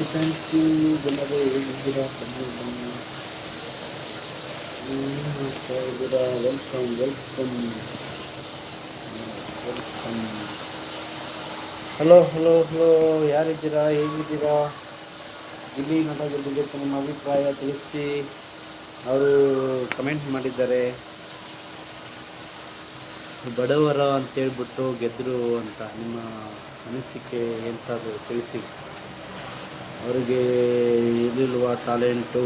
ಹೇಗಿದ್ದೀರಾ hello hello hello ಯಾರಿದ್ದೀರಾ? ಹೇಗಿದ್ದೀರಾ? ಇಲ್ಲಿ ನಟರ ಬಗ್ಗೆ ನಿಮ್ಮ ಅಭಿಪ್ರಾಯ ತಿಳಿಸಿ. ಅವರು ಕಮೆಂಟ್ ಮಾಡಿದ್ದಾರೆ. ಬಡವರ ಅಂತೇಳ್ಬಿಟ್ಟು ಗೆದ್ದರು ಅಂತ ನಿಮ್ಮ ಅನಿಸಿಕೆ ಎಂತಾದರೂ ತಿಳಿಸಿ. ಅವರಿಗೆ ಇರಲಿಲ್ವ ಟ್ಯಾಲೆಂಟು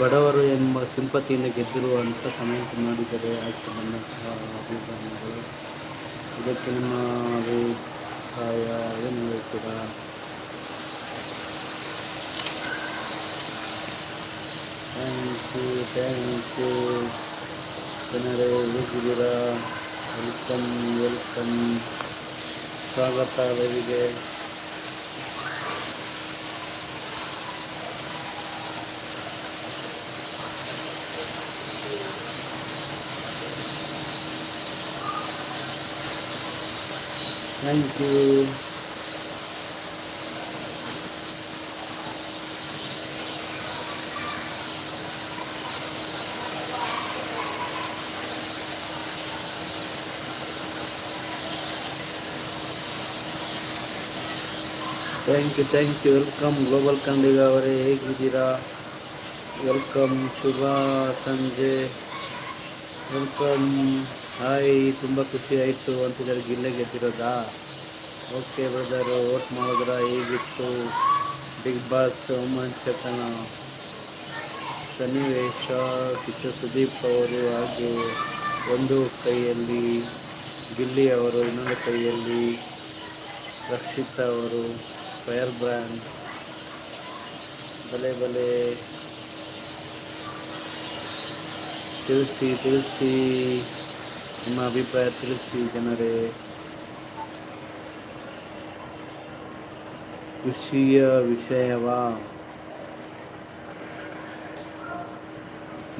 ಬಡವರು ಎಂಬ ಸಿಂಪತಿಯಿಂದ ಗೆದ್ದಿರುವಂಥ ಕಮೆಂಟ್ ಮಾಡಿದರೆ ಆಚೆ ಬಂದಂತಹ ಅಭಿಪ್ರಾಯಗಳು. ಇದಕ್ಕೆ ನಿಮ್ಮ ಅಭಿಪ್ರಾಯ ಏನು ಹೇಳ್ತೀರಾ? ಥ್ಯಾಂಕ್ ಯು ಥ್ಯಾಂಕ್ ಯು ಜನರೇ, ಹೇಗಿದ್ದೀರಾ? ವೆಲ್ಕಮ್ ವೆಲ್ಕಮ್ ಸ್ವಾಗತ ಅವರಿಗೆ thank you thank you thank you welcome global Kannadiga ಅವರೇ ಹೇಗಿದ್ದೀರಾ ವೆಲ್ಕಮ್ ಶುಭ ಸಂಜೆ ವೆಲ್ಕಮ್ ಹಾಯ್ ತುಂಬ ಖುಷಿ ಆಯಿತು ಅಂತಿದ್ದಾರೆ ಗಿಲ್ಲೆ ಗೆದ್ದಿರೋದಾ? ಓಕೆ ಬ್ರದರ್ ವೋಟ್ ಮಾಡಿದ್ರ ಹೇಗಿತ್ತು? ಬಿಗ್ ಬಾಸ್ ರೋಮಾಂಚಕನ ಸನ್ನಿವೇಶ ಕಿಚ್ಚ ಸುದೀಪ್ ಅವರು ಹಾಗೆ ಒಂದು ಕೈಯಲ್ಲಿ ಗಿಲ್ಲಿ ಅವರು ಇನ್ನೊಂದು ಕೈಯಲ್ಲಿ ರಕ್ಷಿತ್ ಅವರು. ಫೈರ್ ಬ್ರ್ಯಾಂಡ್ ಬಲೆ ಬಲೆ ತಿಳಿಸಿ ತಿಳಿಸಿ ನಿಮ್ಮ ಅಭಿಪ್ರಾಯ ತಿಳಿಸಿ ಜನರೇ. ಖುಷಿಯ ವಿಷಯವಾ?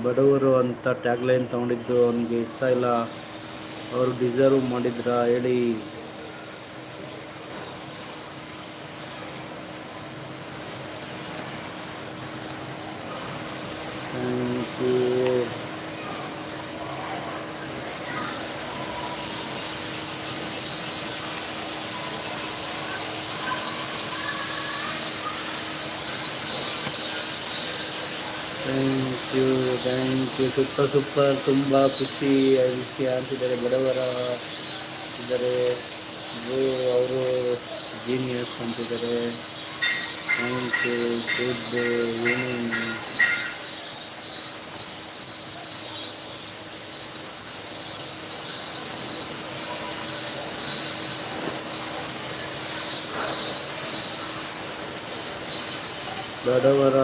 ಬಡವರು ಅಂತ ಟ್ಯಾಗ್ಲೈನ್ ತಗೊಂಡಿದ್ದು ಅವನಿಗೆ ಇಷ್ಟ ಇಲ್ಲ. ಅವರು ಡಿಸರ್ವ್ ಮಾಡಿದ್ರ ಹೇಳಿ. Thank you thank you super super ತುಂಬ ಖುಷಿ ವಿಷಯ ಅಂತಿದ್ದಾರೆ ಬಡವರ ಇದ್ದಾರೆ ಅವರು ಜೀನಿಯಸ್ ಅಂತಿದ್ದಾರೆ. ಥ್ಯಾಂಕ್ ಯು ಗುಡ್ ಏನು ಬಡವರ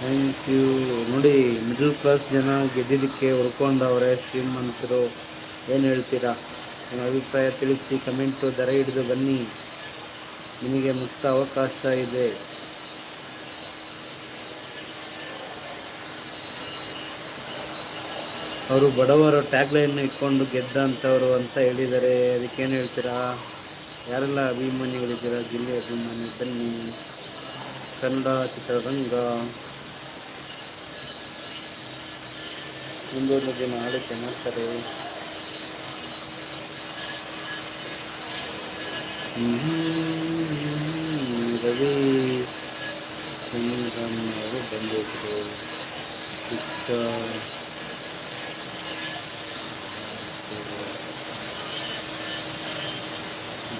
ಥ್ಯಾಂಕ್ ಯು ನೋಡಿ ಮಿಡಲ್ ಕ್ಲಾಸ್ ಜನ ಗೆದ್ದಿದ್ದಕ್ಕೆ ಹೊರ್ಕೊಂಡವ್ರೆ ಶ್ರೀಮಂತರು. ಏನು ಹೇಳ್ತೀರಾ? ನಿಮ್ಮ ಅಭಿಪ್ರಾಯ ತಿಳಿಸಿ ಕಮೆಂಟು ದರ ಹಿಡಿದು ಬನ್ನಿ. ನಿಮಗೆ ಮುಕ್ತ ಅವಕಾಶ ಇದೆ. ಅವರು ಬಡವರು ಟ್ಯಾಗ್ಲೈನ್ ಇಟ್ಕೊಂಡು ಗೆದ್ದಂಥವ್ರು ಅಂತ ಹೇಳಿದ್ದಾರೆ ಅದಕ್ಕೇನು ಹೇಳ್ತೀರಾ? ಯಾರೆಲ್ಲ ಅಭಿಮಾನಿಗಳಿದ್ದೀರಾ? ಜಿಲ್ಲೆ ಅಭಿಮಾನಿ, ಬನ್ನಿ. ಕನ್ನಡ ಚಿತ್ರರಂಗ. ಮುಂದೊಂದು ದಿನ ಆಳಿಕೆ ಮಾಡ್ತಾರೆ. ರವಿ. ಚಂದ್ರಮ್ಮ ಅವರು ಬಂದಿದ್ರು ಚಿಕ್ಕ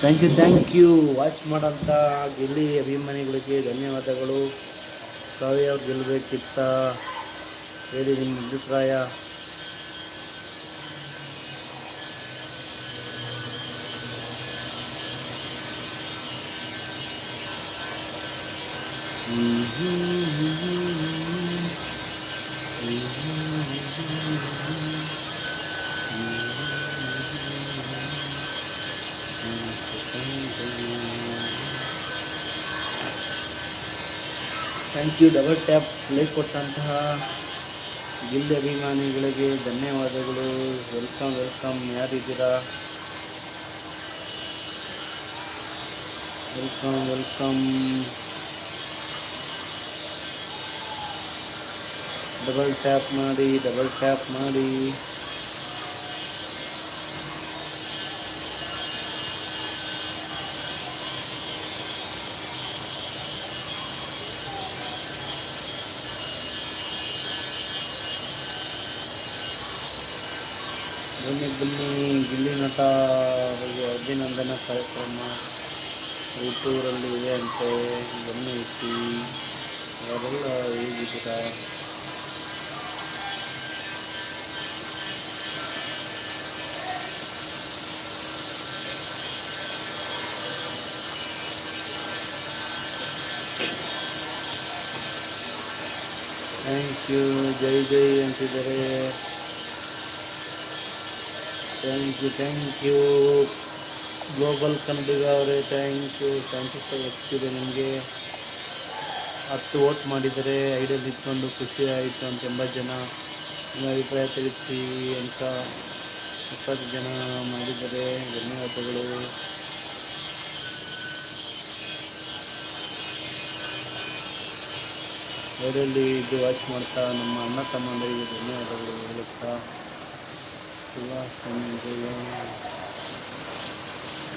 thank you thank you watch ಮಾಡೋಂಥ ಗೆಲ್ಲಿ ಅಭಿಮಾನಿಗಳಿಗೆ ಧನ್ಯವಾದಗಳು. ಕಾವ್ಯ ಅವ್ರು ಗೆಲ್ಲಬೇಕಿತ್ತ ಹೇಳಿ ನಿಮ್ಮ ಅಭಿಪ್ರಾಯ. Thank you double tap play ಕೊಟ್ಟಂತಹ ಗಿಲ್ಲಿ ಅಭಿಮಾನಿಗಳಿಗೆ ಧನ್ಯವಾದಗಳು. ವೆಲ್ಕಮ್ ವೆಲ್ಕಮ್ ಯಾರಿದ್ದೀರಾ? ವೆಲ್ಕಮ್ ವೆಲ್ಕಮ್ ಡಬಲ್ ಟ್ಯಾಪ್ ಮಾಡಿ ಡಬಲ್ ಟ್ಯಾಪ್ ಮಾಡಿ. ಬನ್ನಿ ಗಿಲ್ಲಿ ನಟ ಹಾಗೂ ಅಭಿನಂದನ ಕಾರ್ಯಕ್ರಮ ಊಟೂರಲ್ಲಿ ಇದೆ ಅಂತೆ. ಬನ್ನಿ ಇಟ್ಟು ಅವರೆಲ್ಲ ಹೇಗಿದ್ದೀರಾ? Thank you. ಜೈ ಜೈ ಅಂತಿದ್ದಾರೆ. Thank you thank you global Kannadiga ಅವರೇ thank you thank you sir ಹೆಚ್ಚಿದೆ ನಿಮಗೆ. ಹತ್ತು ವೋಟ್ ಮಾಡಿದರೆ ಐಡಿಯಲ್ ಇಟ್ಕೊಂಡು ಖುಷಿ ಆಯಿತು ಅಂತ ಎಂಬತ್ತು ಜನ. ನಿಮ್ಮ ಅಭಿಪ್ರಾಯ ತಿಳಿಸಿ ಅಂತ ಇಪ್ಪತ್ತು ಜನ ಮಾಡಿದರೆ ಧನ್ಯವಾದಗಳು. ಐಡಿಯಲ್ಲಿ ಇದು ವಾಚ್ ಮಾಡ್ತಾ ನಮ್ಮ ಅಣ್ಣ ತಮ್ಮಂದರಿಗೆ ಧನ್ಯವಾದಗಳು ಹೇಳುತ್ತಾ.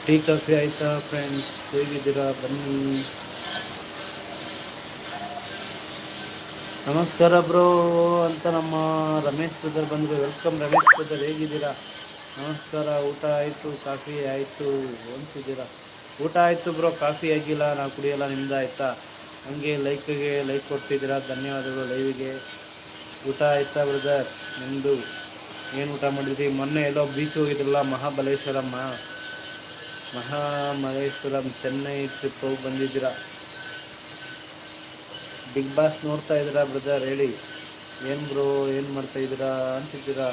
ಟೀ ಕಾಫಿ ಆಯಿತಾ ಫ್ರೆಂಡ್ಸ್ ಹೇಗಿದ್ದೀರಾ ಬನ್ನಿ ನಮಸ್ಕಾರ ಬ್ರೋ ಅಂತ ನಮ್ಮ ರಮೇಶ್ ಬ್ರದರ್ ಬಂದರು. ವೆಲ್ಕಮ್ ರಮೇಶ್ ಬ್ರದರ್ ಹೇಗಿದ್ದೀರಾ? ನಮಸ್ಕಾರ. ಊಟ ಆಯಿತು, ಕಾಫಿ ಆಯಿತು ಅಂತಿದ್ದೀರಾ ಊಟ ಆಯಿತು ಬ್ರೋ ಕಾಫಿ ಆಗಿಲ್ಲ, ನಾವು ಕುಡಿಯೋಲ್ಲ ನಿಮ್ದು ಆಯಿತಾ ಹಂಗೆ ಲೈಕ್ಗೆ ಲೈಕ್ ಕೊಡ್ತಿದ್ದೀರಾ? ಧನ್ಯವಾದಗಳು ಲೈವಿಗೆ ಊಟ ಆಯ್ತಾ ಬ್ರದರ್ ನಿಮ್ಮದು ಏನು ಊಟ ಮಾಡಿದ್ರಿ? ಮೊನ್ನೆ ಎಲ್ಲೋ ಬೀಚ್ ಹೋಗಿದ್ರಲ್ಲ, ಮಹಾಬಲೇಶ್ವರಮ್ಮ. ಮಹಾಮಲೇಶ್ವರಂ, ಚೆನ್ನೈ ಟ್ರಿಪ್ ಹೋಗಿ ಬಂದಿದ್ದೀರಾ. ಬಿಗ್ ಬಾಸ್ ನೋಡ್ತಾ ಇದ್ದೀರಾ ಬ್ರದರ್ ಹೇಳಿ. ಏನು ಬ್ರೋ ಏನು ಮಾಡ್ತಾ ಇದ್ದೀರಾ ಅಂತಿದ್ದೀರಾ?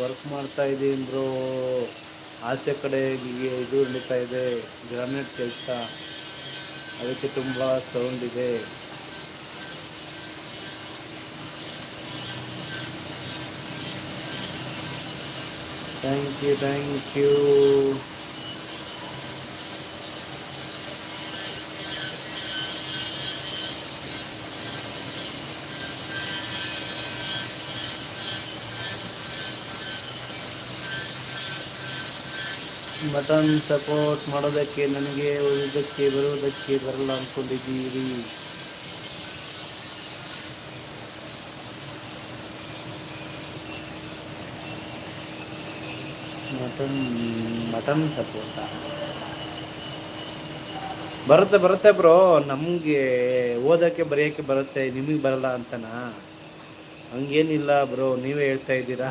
ವರ್ಕ್ ಮಾಡ್ತಾ ಇದ್ದೀನಿ ಬ್ರೋ ಆಚೆ ಕಡೆ ಇದು ನಡೀತಾ ಇದೆ ಗ್ರಾನೈಟ್ ಕೆಲಸ. ಅದಕ್ಕೆ ತುಂಬ ಸೌಂಡ್ ಇದೆ. Thank you thank you button support ಮಾಡೋದಕ್ಕೆ ನನಗೆ ಓದೋದಕ್ಕೆ ಬರುವುದಕ್ಕೆ ಬರಲ್ಲ ಅಂದ್ಕೊಂಡಿದ್ದೀರಿ. ಮಟನ್ ಮಟನ್ ಸಪೋರ್ಟ ಬರುತ್ತೆ ಬರುತ್ತೆ ಬ್ರೋ. ನಮಗೆ ಓದೋಕ್ಕೆ, ಬರೆಯೋಕ್ಕೆ ಬರುತ್ತೆ, ನಿಮಗೆ ಬರಲ್ಲ ಅಂತನಾ. ಹಂಗೇನಿಲ್ಲ ಬ್ರೋ, ನೀವೇ ಹೇಳ್ತಾ ಇದ್ದೀರಾ.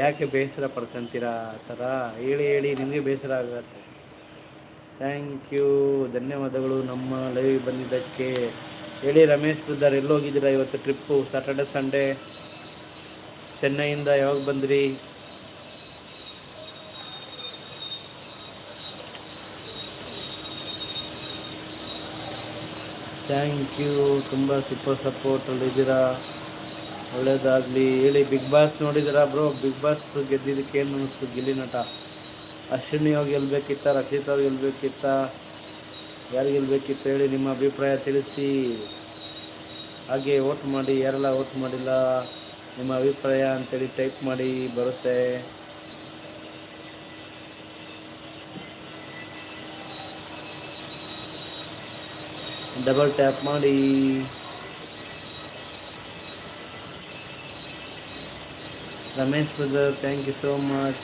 ಯಾಕೆ ಬೇಸರ ಪಡ್ಕೊತೀರಾ ಆ ಥರ ಹೇಳಿ ಹೇಳಿ, ನಿಮಗೆ ಬೇಸರ ಆಗುತ್ತೆ. Thank you. ಧನ್ಯವಾದಗಳು ನಮ್ಮ ಲೈವ್ ಬಂದಿದ್ದಕ್ಕೆ. ಹೇಳಿ, ರಮೇಶ್ ಬುದ್ದಾರ್ ಎಲ್ಲೋಗಿದ್ದೀರಾ ಇವತ್ತು ಟ್ರಿಪ್ಪು ಸಾಟರ್ಡೆ ಸಂಡೇ ಚೆನ್ನೈಯಿಂದ ಯಾವಾಗ ಬಂದ್ರಿ? ಥ್ಯಾಂಕ್ ಯು ತುಂಬ ಸೂಪರ್ ಸಪೋರ್ಟಲ್ಲಿದ್ದೀರಾ ಒಳ್ಳೇದಾಗಲಿ. ಹೇಳಿ ಬಿಗ್ ಬಾಸ್ ನೋಡಿದ್ದೀರಾ ಬ್ರೋ ಬಿಗ್ ಬಾಸ್ ಗೆದ್ದಿದ್ದಕ್ಕೆ ಏನು ಅನ್ನಿಸ್ತು? ಗಿಲ್ಲಿ ನಟ. ಅಶ್ವಿನಿ ಅವ್ರು ಗೆಲ್ಬೇಕಿತ್ತ? ರಕ್ಷಿತ್ ಅವ್ರು ಗೆಲ್ಬೇಕಿತ್ತ? ಯಾರು ಗೆಲ್ಬೇಕಿತ್ತು ಹೇಳಿ ನಿಮ್ಮ ಅಭಿಪ್ರಾಯ ತಿಳಿಸಿ. ಹಾಗೆ ಓಟ್ ಮಾಡಿ, ಯಾರೆಲ್ಲ ಓಟ್ ಮಾಡಿಲ್ಲ, ನಿಮ್ಮ ಅಭಿಪ್ರಾಯ ಅಂತೇಳಿ ಟೈಪ್ ಮಾಡಿ, ಬರುತ್ತೆ. ಡಬಲ್ ಟ್ಯಾಪ್ ಮಾಡಿ. Ramesh brother thank you so much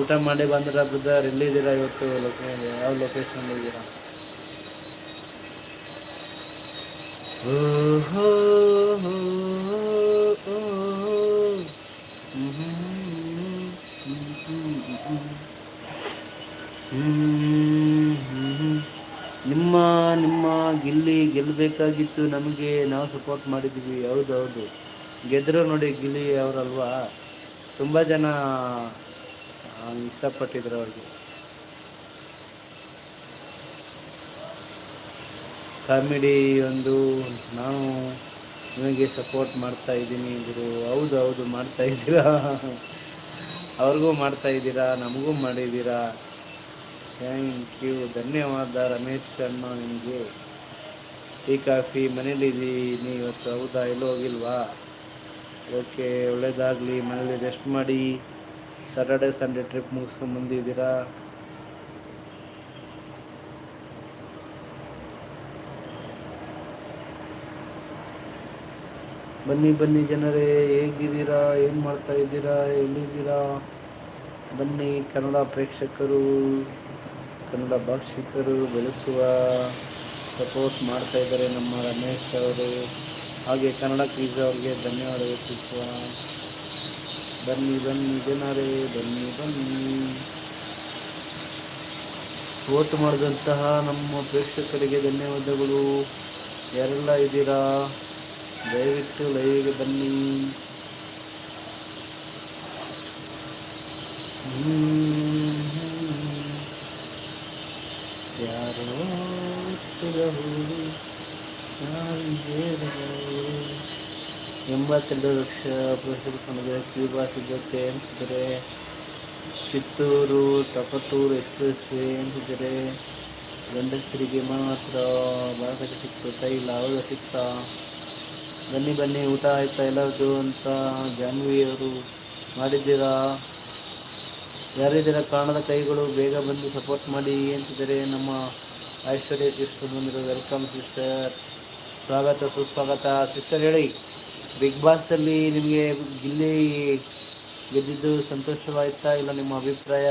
ಊಟ ಮಾಡಿ ಬಂದ್ರ ಬ್ರದರ್ ಎಲ್ಲಿದ್ದೀರಾ ಇವತ್ತು ಲೊಕೇ ಯಾವ ಲೊಕೇಶನ್ ಇದ್ದೀರಾ? ಓ ಹೋ ಹೋ ಹೋ ಹ್ಮ್ ಹ್ಮ್ ಹ್ಮ್ ಹ್ಮ್ ನಿಮ್ಮ ನಿಮ್ಮ ಗಿಲ್ಲಿ ಗೆಲ್ಲಬೇಕಾಗಿತ್ತು, ನಮಗೆ ನಾವು ಸಪೋರ್ಟ್ ಮಾಡಿದ್ದೀವಿ. ಹೌದು ಹೌದು. ಗೆದ್ದರು ನೋಡಿ ಗಿಲ್ಲಿ ಅವರಲ್ವಾ? ತುಂಬ ಜನ ಇಷ್ಟಪಟ್ಟಿದ್ರು ಅವ್ರಿಗೆ. ಕಾಮಿಡಿ ಒಂದು ನಾನು ನಿಮಗೆ ಸಪೋರ್ಟ್ ಮಾಡ್ತಾ ಇದ್ದೀನಿ ಇದ್ರು ಹೌದು ಹೌದು, ಮಾಡ್ತಾ ಇದ್ದೀರಾ? ಅವ್ರಿಗೂ ಮಾಡ್ತಾ ಇದ್ದೀರಾ? ನಮಗೂ ಮಾಡಿದ್ದೀರಾ? ಥ್ಯಾಂಕ್ ಯು ಧನ್ಯವಾದ ರಮೇಶ್ ಶರ್ಮಾ ನಿಮಗೆ. ಟೀ, ಕಾಫಿ ಮನೇಲಿದ್ದೀನಿ ಇವತ್ತು ಹೌದಾ, ಎಲ್ಲೂ ಹೋಗಿಲ್ವಾ? ಓಕೆ, ಒಳ್ಳೇದಾಗಲಿ, ಮನೇಲಿ ರೆಸ್ಟ್ ಮಾಡಿ. ಸ್ಯಾಟರ್ಡೆ ಸಂಡೇ ಟ್ರಿಪ್ ಮುಗಿಸ್ಕೊಂಡು ಬಂದಿದ್ದೀರಾ? ಬನ್ನಿ ಬನ್ನಿ ಜನರೇ, ಹೇಗಿದ್ದೀರಾ, ಏನು ಮಾಡ್ತಾ ಇದ್ದೀರಾ, ಎಲ್ಲಿದ್ದೀರಾ? ಬನ್ನಿ, ಕನ್ನಡ ಪ್ರೇಕ್ಷಕರು. ಕನ್ನಡ ಭಾಷಿಕರು ಬೆಳೆಸುವ ಸಪೋರ್ಟ್ ಮಾಡ್ತಾ ಇದ್ದಾರೆ ನಮ್ಮ ರಮೇಶ್ ಅವರು. ಹಾಗೆ ಕನ್ನಡ ಕ್ರೀಸ್ ಅವ್ರಿಗೆ ಧನ್ಯವಾದ ವ್ಯಕ್ತಿತ್ವ ಬನ್ನಿ ಬನ್ನಿ ಜನರೇ, ಬನ್ನಿ ಬನ್ನಿ. ವೋಟ್ ಮಾಡಿದಂತಹ ನಮ್ಮ ಪ್ರೇಕ್ಷಕರಿಗೆ ಧನ್ಯವಾದಗಳು. ಯಾರೆಲ್ಲ ಇದ್ದೀರಾ? ದಯವಿಟ್ಟು ಲೈವ್ಗೆ ಬನ್ನಿ. ಯಾರೋ ಎಂಬತ್ತೆರಡು ಲಕ್ಷ ಪುರುಷರು ಕ್ಯೂಬಾ ಸಿದ್ಧತೆ ಅಂತಿದ್ದಾರೆ ಕಿತ್ತೂರು ಟಪಟೂರು ಎಕ್ಸ್ಪ್ರೆಸ್ ವೇ ಅಂತಿದ್ದಾರೆ ಗಂಡಸರಿಗೆ ಮಾತ್ರ ಭಾರತಕ್ಕೆ ಸಿಕ್ತು ತೈಲ ಹೌದ ಸಿಕ್ತಾ ಬನ್ನಿ ಬನ್ನಿ ಊಟ ಆಯ್ತಾ ಎಲ್ಲರದು ಅಂತ ಜಾನ್ವಿಯವರು ಮಾಡಿದ್ದೀರಾ ಯಾರಿದ್ದೀರಾ ಕಾಣದ ಕೈಗಳು ಬೇಗ ಬಂದು ಸಪೋರ್ಟ್ ಮಾಡಿ ಅಂತಿದ್ದಾರೆ ನಮ್ಮ ಐಶ್ವರ್ಯ ಸಿಸ್ಟರ್ ಬಂದರು ವೆಲ್ಕಮ್ ಸಿಸ್ಟರ್ ಸ್ವಾಗತ, ಸುಸ್ವಾಗತ. ಸಿಸ್ಟರ್ ಹೇಳಿ ಬಿಗ್ ಬಾಸಲ್ಲಿ ನಿಮಗೆ ಇಲ್ಲಿ ಗೆದ್ದಿದ್ದು ಸಂತೋಷವಾಯ್ತಾ ಇಲ್ಲ ನಿಮ್ಮ ಅಭಿಪ್ರಾಯ?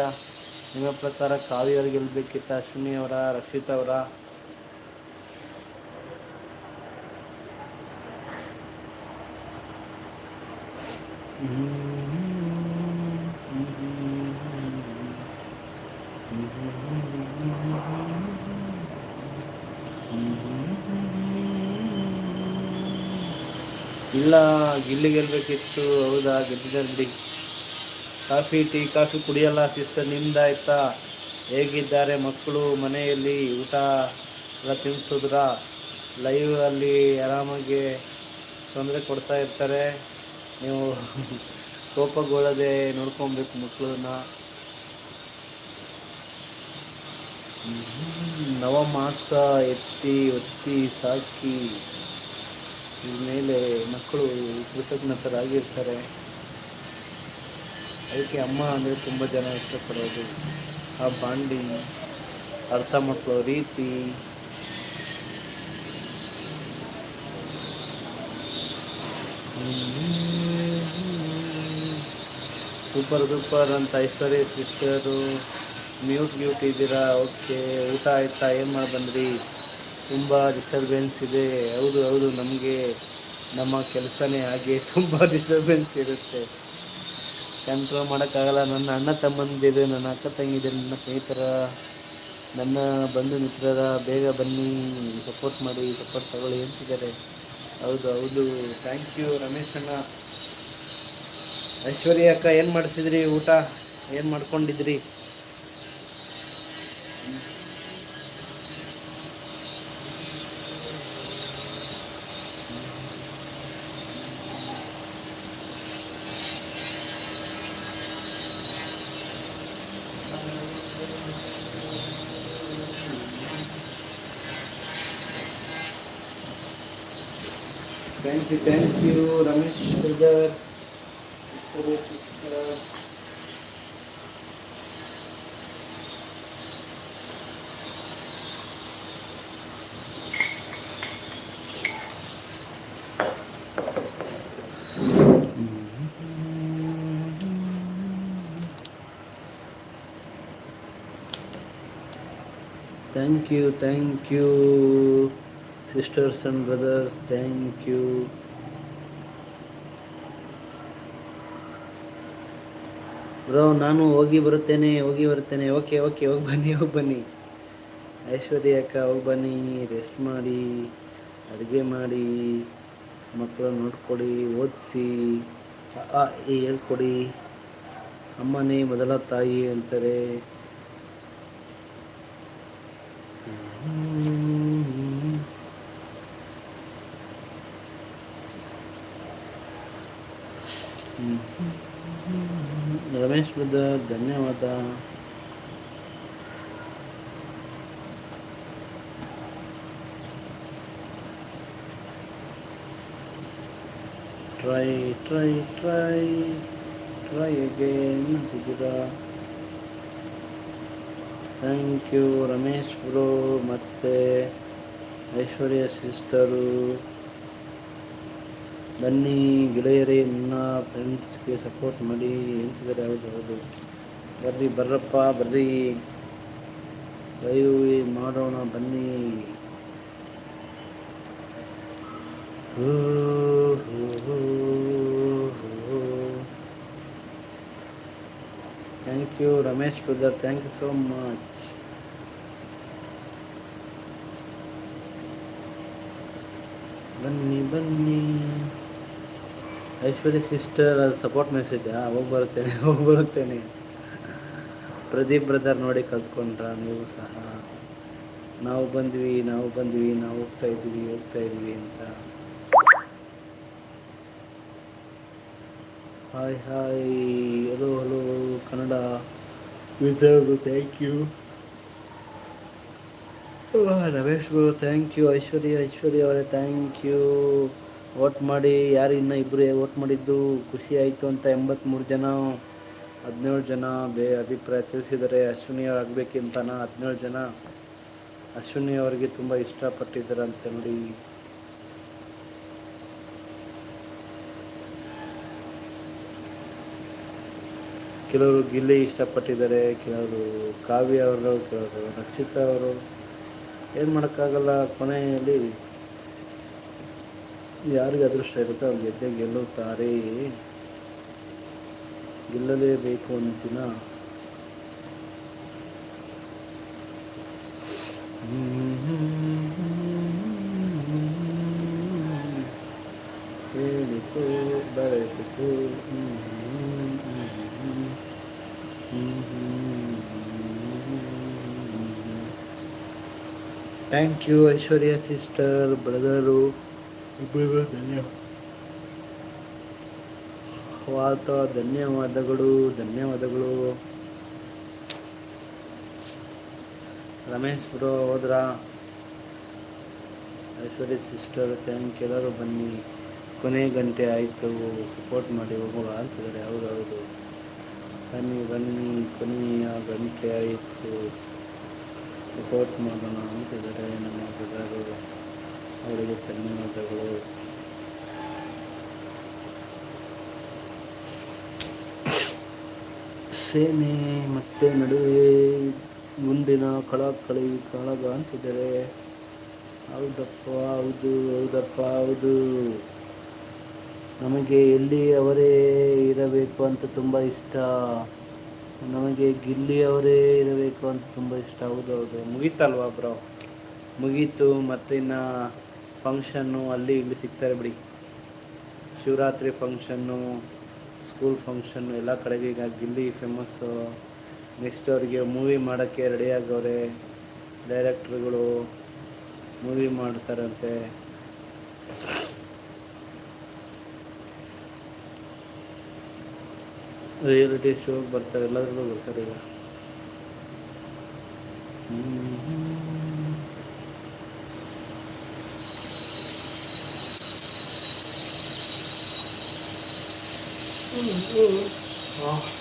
ನಿಮ್ಮ ಪ್ರಕಾರ ಕಾವ್ಯವ್ರು ಗೆಲ್ಲಬೇಕಿತ್ತ ಅಶ್ವಿನಿ ಅವರ, ರಕ್ಷಿತ್ ಅವರ? ಇಲ್ಲ, ಗಿಲ್ಲಿ ಗೆಲ್ಬೇಕಿತ್ತು, ಹೌದಾ ಗೆದ್ದಿದ್ದಾರೆ ಬಿಡಿ ಕಾಫಿ, ಟೀ, ಕಾಫಿ ಕುಡಿಯಲ್ಲ ಸಿಸ್ಟರ್, ನಿಮ್ದಾಯ್ತಾ? ಹೇಗಿದ್ದಾರೆ ಮಕ್ಕಳು, ಮನೆಯಲ್ಲಿ, ಊಟ ಎಲ್ಲ ಲೈವ್ ಅಲ್ಲಿ ಆರಾಮಾಗಿ ತೊಂದರೆ ಕೊಡ್ತಾ ಇರ್ತಾರೆ. ನೀವು ಕೋಪಗೊಳ್ಳದೆ ನೋಡ್ಕೊಬೇಕು ಮಕ್ಕಳನ್ನ. ನವಮಾಸ ಎತ್ತಿ ಒತ್ತಿ ಸಾಕಿ ಮೇಲೆ ಮಕ್ಕಳು ಕೃತಜ್ಞತರಾಗಿರ್ತಾರೆ. ಅದಕ್ಕೆ ಅಮ್ಮ ಅಂದರೆ ತುಂಬ ಜನ ಇಷ್ಟಪಡೋದು. ಆ ಬಾಂಡಿಂಗ್ ಅರ್ಥ ಮಾಡ್ಕೊಳ್ಳೋ ರೀತಿ. ಸೂಪರ್ ಸೂಪರ್ ಅಂತ ಐಶ್ವರ್ಯ ಸಿಸ್ಟರು. ಮ್ಯೂಟ್ ಮ್ಯೂಟ್ ಇದ್ದೀರಾ? ಓಕೆ ಊಟ ಆಯ್ತಾ? ಏನು ಮಾಡಿ ಬಂದ್ರಿ ತುಂಬ ಡಿಸ್ಟರ್ಬೆನ್ಸ್ ಇದೆ. ಹೌದು ಹೌದು, ನಮಗೆ, ನಮ್ಮ ಕೆಲಸನೇ ಹಾಗೆ ತುಂಬ ಡಿಸ್ಟರ್ಬೆನ್ಸ್ ಇರುತ್ತೆ. ಕಂಟ್ರೋಲ್ ಮಾಡೋಕ್ಕಾಗಲ್ಲ. ನನ್ನ ಅಣ್ಣ ತಮ್ಮಂದಿರು, ನನ್ನ ಅಕ್ಕ ತಂಗಿದೆ ನನ್ನ ಸ್ನೇಹಿತರ, ನನ್ನ ಬಂಧು ಮಿತ್ರರ, ಬೇಗ ಬನ್ನಿ ಸಪೋರ್ಟ್ ಮಾಡಿ ಸಪೋರ್ಟ್ ತಗೊಳ್ಳಿ ಅಂತಿದ್ದಾರೆ. ಹೌದು ಹೌದು. ಥ್ಯಾಂಕ್ ಯು ರಮೇಶ್ ಅಣ್ಣ. ಐಶ್ವರ್ಯ ಅಕ್ಕ ಏನು ಮಾಡಿಸಿದ್ರಿ ಊಟ? ಏನು ಮಾಡ್ಕೊಂಡಿದ್ರಿ? Thank you thank you Ramesh brother thank you thank you sisters and brothers thank you bro ನಾನು ಹೋಗಿ ಬರುತ್ತೇನೆ ಹೋಗಿ ಬರುತ್ತೇನೆ. ಓಕೆ ಓಕೆ ಹೋಗಿ ಬನ್ನಿ ಹೋಗಿ ಬನ್ನಿ. ಐಶ್ವರ್ಯ ಅಕ್ಕ, ಹೋಗಿ ಬನ್ನಿ. ರೆಸ್ಟ್ ಮಾಡಿ, ಅಡುಗೆ ಮಾಡಿ ಮಕ್ಕಳು ನೋಡ್ಕೊಡಿ ಓದಿಸಿ ಹೇಳ್ಕೊಡಿ. ಅಮ್ಮನೇ, ಮೊದಲ ತಾಯಿ ಅಂತಾರೆ. ಬ್ರದರ್ ಧನ್ಯವಾದ. Try try try try again ಅಂತಿದ್ದೀರಾ thank you Ramesh bro ಮತ್ತು ಐಶ್ವರ್ಯ ಸಿಸ್ಟರು ಬನ್ನಿ ಗೆಳೆಯರೇ ನನ್ನ ಫ್ರೆಂಡ್ಸ್ಗೆ ಸಪೋರ್ಟ್ ಮಾಡಿ ಎನಿಸಿದರೆ ಹೌದು ಹೌದು. ಬರ್ರಿ ಬರ್ರಪ್ಪ, ಬರ್ರಿ. ಲೈವ್ ಮಾಡೋಣ, ಬನ್ನಿ. Thank you Ramesh brother thank you so much ಬನ್ನಿ ಬನ್ನಿ. ಐಶ್ವರ್ಯ ಸಿಸ್ಟರ್ ಅದು ಸಪೋರ್ಟ್ ಮೆಸೇಜಾ ಹೋಗಿ ಬರುತ್ತೇನೆ ಹೋಗಿ ಬರುತ್ತೇನೆ. ಪ್ರದೀಪ್ ಬ್ರದರ್ ನೋಡಿ ಕಲ್ತ್ಕೊಂಡ್ರ ನೀವು ಸಹ. ನಾವು ಬಂದ್ವಿ ನಾವು ಬಂದ್ವಿ ನಾವು ಹೋಗ್ತಾ ಇದ್ವಿ ಹೋಗ್ತಾ ಇದ್ವಿ ಅಂತ. Hi hi hello hello Kannada. Vidarbha thank you Ramesh Guru thank you Aishwarya Aishwarya ಅವರೇ ಥ್ಯಾಂಕ್ ಯು ವೋಟ್ ಮಾಡಿ ಯಾರು ಇನ್ನೂ ಇಬ್ಬರು ವೋಟ್ ಮಾಡಿದ್ದು ಖುಷಿ ಆಯಿತು ಅಂತ ಎಂಬತ್ತ್ಮೂರು ಜನ, ಹದಿನೇಳು ಜನ ಬೇ ಅಭಿಪ್ರಾಯ ತಿಳಿಸಿದರೆ ಅಶ್ವಿನಿ ಆಗಬೇಕಂತನ ಹದಿನೇಳು ಜನ. ಅಶ್ವಿನಿ ಅವರಿಗೆ ತುಂಬ ಅಂತ ನೋಡಿ. ಕೆಲವರು ಗಿಲ್ಲಿ ಇಷ್ಟಪಟ್ಟಿದ್ದಾರೆ, ಕೆಲವರು ಕಾವ್ಯ ಅವರು ಕೆಲವರು ರಕ್ಷಿತಾ ಅವರು. ಏನು ಮಾಡೋಕ್ಕಾಗಲ್ಲ, ಕೊನೆಯಲ್ಲಿ ಯಾರಿಗೆ ಅದೃಷ್ಟ ಇರುತ್ತೆ ಅವ್ರು ಗೆದ್ದೆ ಗೆಲ್ಲುತ್ತಾರೆ. ಗೆಲ್ಲಲೇಬೇಕು ಅಂತಿನ. ಹೇಳಿತು thank you Aishwarya sister brother ಧನ್ಯವಾದ ಧನ್ಯವಾದಗಳು ಧನ್ಯವಾದಗಳು. ರಮೇಶ್ ಬ್ರೋ, ಹೋದ್ರ? ಐಶ್ವರ್ಯ ಸಿಸ್ಟರ್ ಥ್ಯಾಂಕ್ ಎಲ್ಲರೂ ಬನ್ನಿ. ಕೊನೆ ಗಂಟೆ ಆಯಿತು. ಸಪೋರ್ಟ್ ಮಾಡಿ ಹೋಗುವ ಅಂತಿದ್ದಾರೆ ಹೌದು ಹೌದು. ಬನ್ನಿ ಬನ್ನಿ. ಕೊನೆಯ ಗಂಟೆ ಆಯಿತು. ಸಪೋರ್ಟ್ ಮಾಡೋಣ ಅಂತಿದ್ದಾರೆ ನಮ್ಮ ಬ್ರದರು ಅವರಿಗೆ ಧನ್ಯವಾದಗಳು. ಸೇನೆ ಮತ್ತೆ ನಡುವೆ ಗುಂಡಿನ ಕಳಕಳಿ ಕಾಳಗ ಅಂತಿದ್ದಾರೆ. ಹೌದಪ್ಪ, ಹೌದು ಹೌದಪ್ಪ, ಹೌದು. ನಮಗೆ ಎಲ್ಲಿ ಅವರೇ ಇರಬೇಕು ಅಂತ ತುಂಬ ಇಷ್ಟ. ನಮಗೆ ಗಿಲ್ಲಿ ಅವರೇ ಇರಬೇಕು ಅಂತ ತುಂಬ ಇಷ್ಟ. ಹೌದು ಹೌದು. ಮುಗೀತಲ್ವಾ ಬ್ರೋ? ಮುಗೀತು ಮತ್ತು ಇನ್ನು ಫಂಕ್ಷನ್ನು ಅಲ್ಲಿ ಇಲ್ಲಿ ಸಿಗ್ತಾರೆ ಬಿಡಿ. ಶಿವರಾತ್ರಿ ಫಂಕ್ಷನ್ನು, ಸ್ಕೂಲ್ ಫಂಕ್ಷನ್ನು ಎಲ್ಲ ಕಡೆಗೆ ಈಗ ಗಿಲ್ಲಿ ಫೇಮಸ್ಸು ನೆಕ್ಸ್ಟ್ ಅವರಿಗೆ ಮೂವಿ ಮಾಡೋಕ್ಕೆ ರೆಡಿಯಾಗವ್ರೆ ಡೈರೆಕ್ಟ್ರುಗಳು ಮೂವಿ ಮಾಡ್ತಾರಂತೆ. ರಿಯಾಲಿಟಿ ಶೋ ಬರ್ತಾರೆ, ಎಲ್ಲದರಲ್ಲೂ ಬರ್ತಾರೆ ಈಗ. Miscellaneous 嗯。好。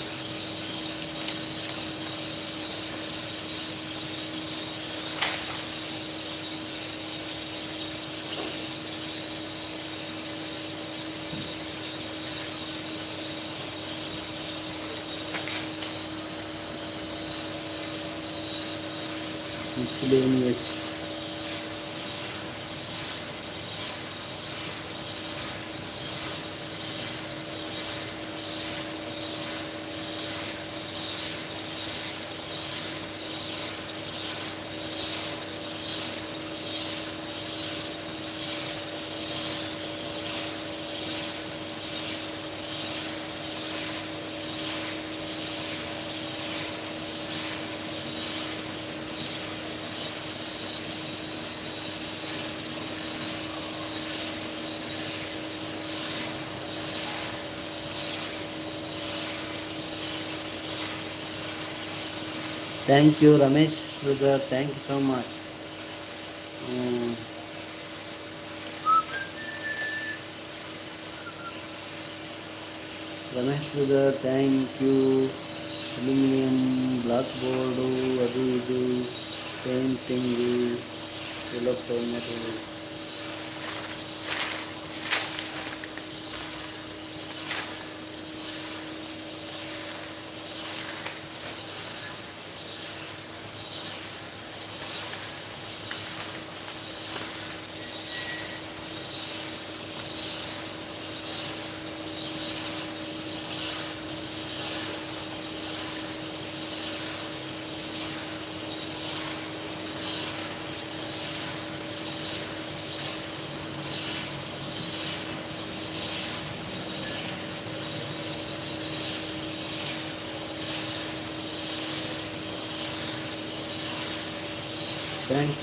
thank you Ramesh brother thank you so much Ramesh brother thank you aluminium block board ಅದು ಇದು ಪೇಂಟಿಂಗು ಎಲ್ಲ primer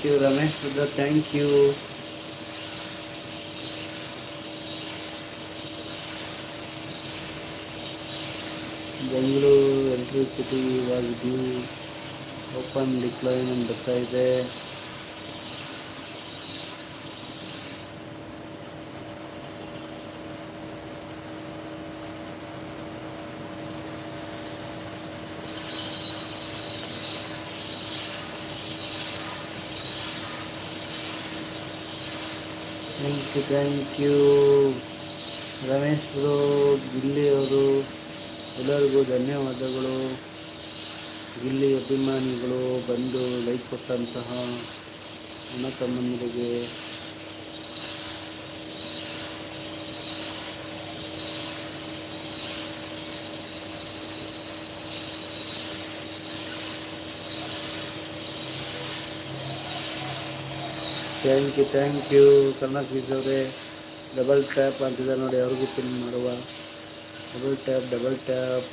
thank you Ramesh brother thank you Bengaluru electricity was due open decline ಅಂತ ಬರ್ತಾ ಇದೆ thank you thank you Ramesh bro Gilli ಅವರು ಎಲ್ಲರಿಗೂ ಧನ್ಯವಾದಗಳು. ಗಿಲ್ಲಿ ಅಭಿಮಾನಿಗಳು ಬಂದು ಲೈಕ್ ಕೊಟ್ಟಂತಹ ಅಣ್ಣ ತಮ್ಮಂದಿರಿಗೆ thank you thank you Kannada please ಅವರೇ ಡಬಲ್ ಟ್ಯಾಪ್ ಅಂತಿದ್ದಾರೆ ನೋಡಿ ಅವ್ರಿಗೂ ಪಿನ್ ಮಾಡುವ double tap double tap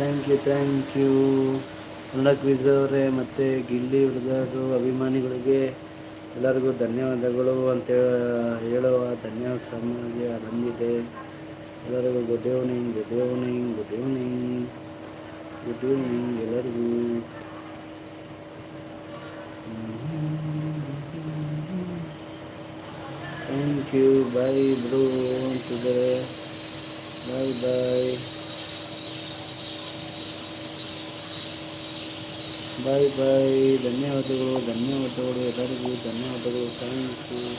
thank you thank you Kannada ಅವರೇ ಮತ್ತು ಗಿಲ್ಲಿ ಹುಡುಗರು, ಅಭಿಮಾನಿಗಳಿಗೆ ಎಲ್ಲರಿಗೂ ಧನ್ಯವಾದಗಳು ಅಂತ ಹೇಳುವ ಧನ್ಯವಾದ ಸಮಾಜ ಬಂದಿದೆ. ಎಲ್ಲರಿಗೂ good evening good evening good evening good evening ಎಲ್ಲರಿಗೂ. ಥ್ಯಾಂಕ್ ಯು ಬಾಯ್ ಬ್ರೋ ಅಂತಿದ್ದಾರೆ. ಬಾಯ್ ಬಾಯ್ ಬಾಯ್ ಬಾಯ್ ಧನ್ಯವಾದಗಳು ಧನ್ಯವಾದಗಳು ಎಲ್ಲರಿಗೂ ಧನ್ಯವಾದಗಳು ಥ್ಯಾಂಕ್ ಯು